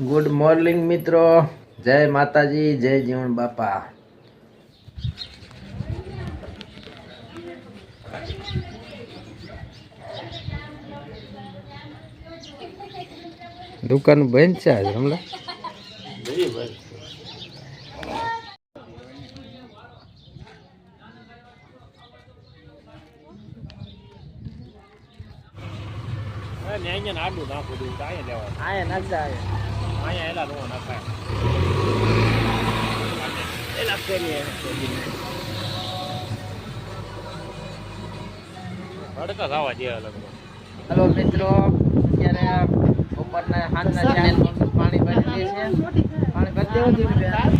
Good morning મિત્રો. જય માતાજી જય જીવણ બાપા. દુકાન બંધ છે આજે હમણાં? આડું નાખું આયા નાખતા આયા. અહીંયા એલા નો નાખાય એલા કરીએ હડકા ખાવા જેવા લગભગ હલો મિત્રો. અત્યારે બપોરના સાંજના ચાર પાણી ભરી દે છે પાણી ભરી દેવું જોઈએ બેન.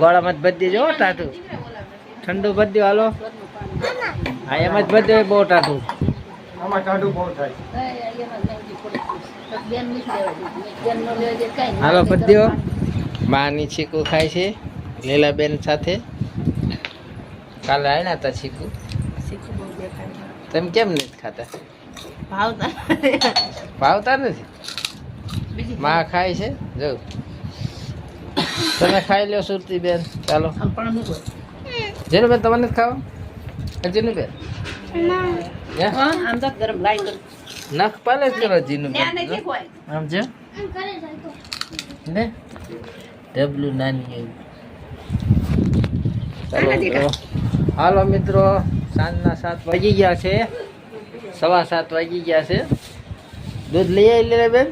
ગોળામાં જ ટાટું ઠંડુ ભરી હાલો. હા એમ જ ભરી બહુ ટાટું આમાં ટાઢું બહુ થાય. હાલો બધીઓ માની ચીકુ ખાય છે લીલાબેન સાથે. કાલે આવ્યા હતા ચીકુ તમે કેમ નથી ખાતા? ભાવતા નથી? માં ખાય. છે? જો. તમે ખાઈ લો સુરતી બેન ચાલો. જેનું બેન તમે નથી ખાવા? જેનું બેન હે? નખ પાલે જ કરો જીનું બેન આમ છે? ને ડબલું નાની એવું. ચાલો હાલો. મિત્રો. સાંજના સાત વાગી ગયા છે. સવા સાત વાગી ગયા છે. દૂધ લઈ આવી લે બેન.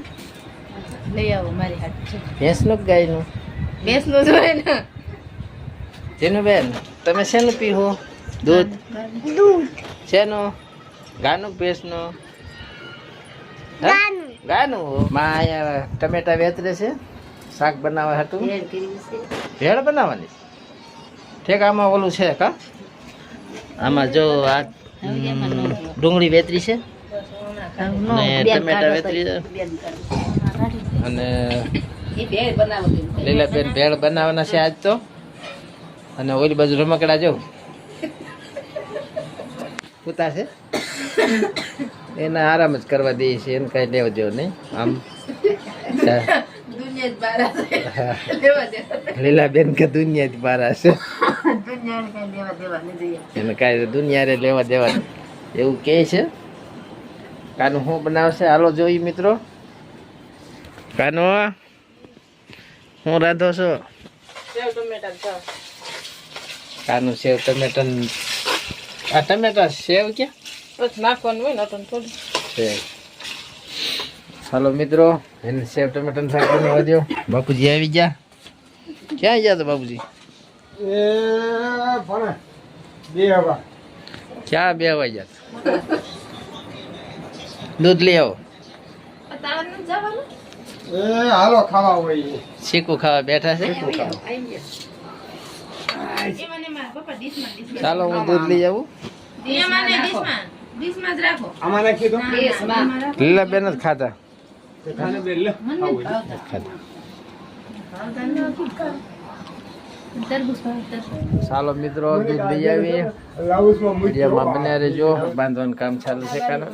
લઈ આવો મારી હાથ ભેંસનું ગાયનું? ભેંસનું જોઈએ ને. જેનું બેન? તમે શેનું પીવો દૂધ? શેનું? ગાનું ભેંસનું? ગાનું. માં અહીંયા ટમેટા વેતરે છે શાક બનાવવા હતું ભેળ બનાવવાની? ઠેક આમાં ઓલું છે કા? આમાં જો આ ડુંગળી વેતરી છે. ને ટમેટા વેતરી છે. અને લીલાબેન ભેળ બનાવવાના છે આજ તો. અને ઓલી બાજુ રમકડા જો. પૂતા છે. એને આરામ જ કરવા દઈએ છે એને કઈ લેવા જેવું નહીં. આમ દેવા લીલાબેન કે દુનિયા જ બારા છે. દુનિયાને કઈ લેવા દેવા નહીં જોઈએ. એને કાંઈ દુનિયારે લેવા દેવા એવું કહે છે. કાનું શું બનાવશે? હાલો જોઈ મિત્રો. કાનો હું? રાંધો છો? સેવ કાનું સેવ ટમેટા આ ટમેટા સેવ ક્યાં? નાખવાનું હોય ને થોડું. સેવ હાલો મિત્રો એને સેવ ટમેટા શાક બનાવવા દો બાપુજી આવી ગયા? ક્યાં ગયા તો બાપુજી? એ ભણે બે હવા. ક્યાં બે વાગ્યા ગયા દૂધ લઈ આવો. હાલો ખાવા હોય શીખું ખાવા બેઠા છે? ચાલો હું દૂધ લઈ આવું. ડીશમાં જ રાખો. દો. ડીશમાં લીલા બેન જ ખાતા. ચાલો મિત્રો દૂધ લઈ આવી લાઉસમાં મૂકી રહેજો બાંધવાનું કામ ચાલુ છે કાનો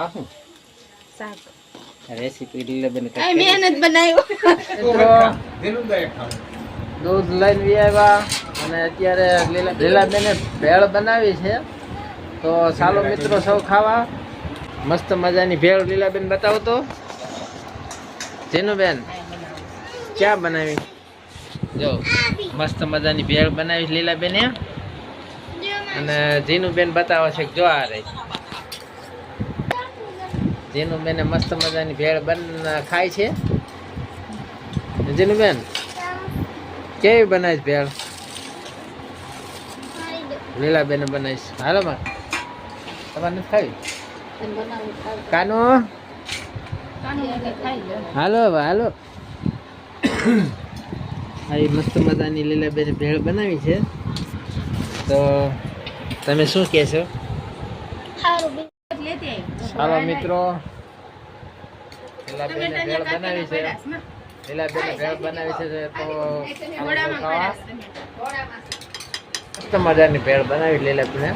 આ શું? રેસીપી લીલા બેન મહેનત બનાવ્યો. દૂધ લઈને આવ્યા. અને અત્યારે લીલા લીલા બેને ભેળ બનાવી છે. તો ચાલો મિત્રો સૌ ખાવા. મસ્ત મજાની ભેળ લીલાબેન બતાવો તો. જેનું બેન ક્યાં બનાવી? જો, મસ્ત મજાની ભેળ બનાવી લીલા બેને અને જીનુબેન બતાવે છે જો આ રહી. જીનુબેને મસ્ત મજાની ભેળ બન ખાય છે. જીનું બેન કેવી બનાવીશ ભેળ? લીલા બેન બનાવીશ. હાલો માં તમારે નથી ખાવી? કાનો? હાલો હવે હાલો. આવી મસ્ત મજાની લીલાબેન ભેળ બનાવી છે. તો તમે શું કહેશો? હાલો મિત્રો. લીલા બેન ભેળ બનાવી છે. લીલાબેન ભેળ બનાવી છે તો મસ્ત મજાની ભેળ બનાવી લે આપણે.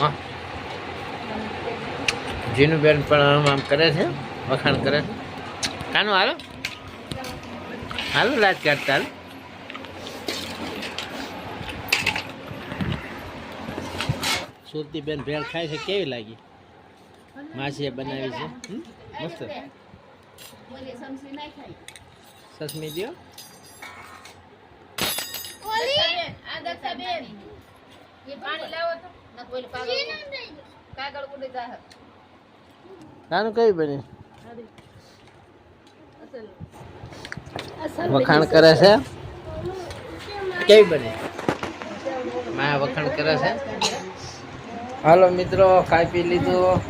હા. જીનુબેન પણ આમ કરે છે વખાણ કરે છે. કાનું હાલો? હાલો લાજ કરતા સુરતી સુરતીબેન ભેળ ખાય છે કેવી લાગી? માસીએ બનાવી છે? મસ્ત. સસમી દ્યો નાનું કઈ બની? વખાણ કરે છે? કેવી બની? મા વખાણ કરે છે? હાલો મિત્રો ખાઈ પી લીધું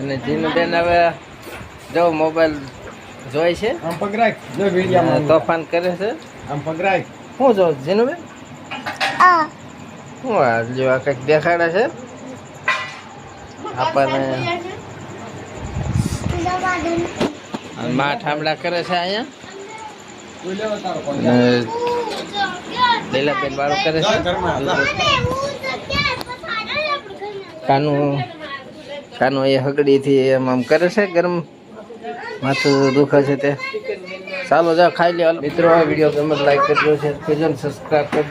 અને જીનુબેન હવે જો મોબાઈલ જોઈ છે? તોફાન કરે છે? આમ પગરાય શું જો જીનુબેન? આ જો કંઈક દેખાડે છે? આપણને અને મા ઠામડા કરે છે અહીંયા? લીલાબેન વાળું કરે છે? કાનું કાનું એ હગડીથી એમ આમ કરે છે ગરમ? માથું દુખે છે તે? ચાલો જા ખાઈ લે મિત્રો આ વીડિયો ગમે લાઈક કરજો શેર કરજો સબસ્ક્રાઈબ કરજો.